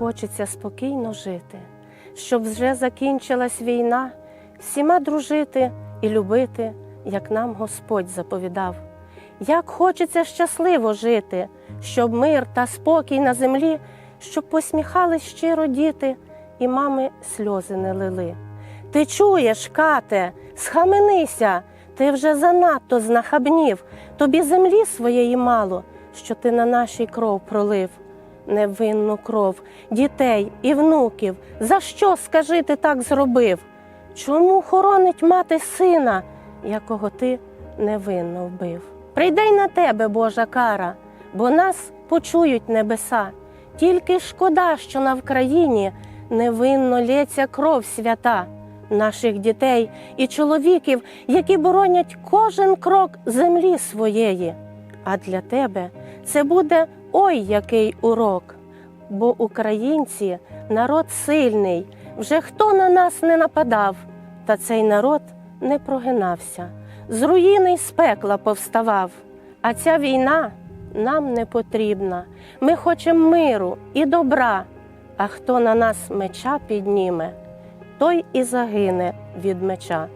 хочеться спокійно жити, щоб вже закінчилась війна, всіма дружити і любити, як нам Господь заповідав. Як хочеться щасливо жити, щоб мир та спокій на землі, щоб посміхались щиро діти, і мами сльози не лили. Ти чуєш, кате, схаменися, ти вже занадто знахабнів, тобі землі своєї мало, що ти на нашій кров пролив. Невинну кров, дітей і внуків. За що, скажи, ти так зробив? Чому хоронить мати сина, якого ти невинно вбив? Прийде й на тебе, Божа кара, бо нас почують небеса. Тільки шкода, що на Вкраїні невинно лється кров свята наших дітей і чоловіків, які боронять кожен крок землі своєї. А для тебе це буде ой який урок. Бо українці народ сильний, вже хто на нас не нападав, та цей народ не прогинався, з руїни й з пекла повставав. А ця війна нам не потрібна. Ми хочемо миру і добра. А хто на нас меча підніме, той і загине від меча.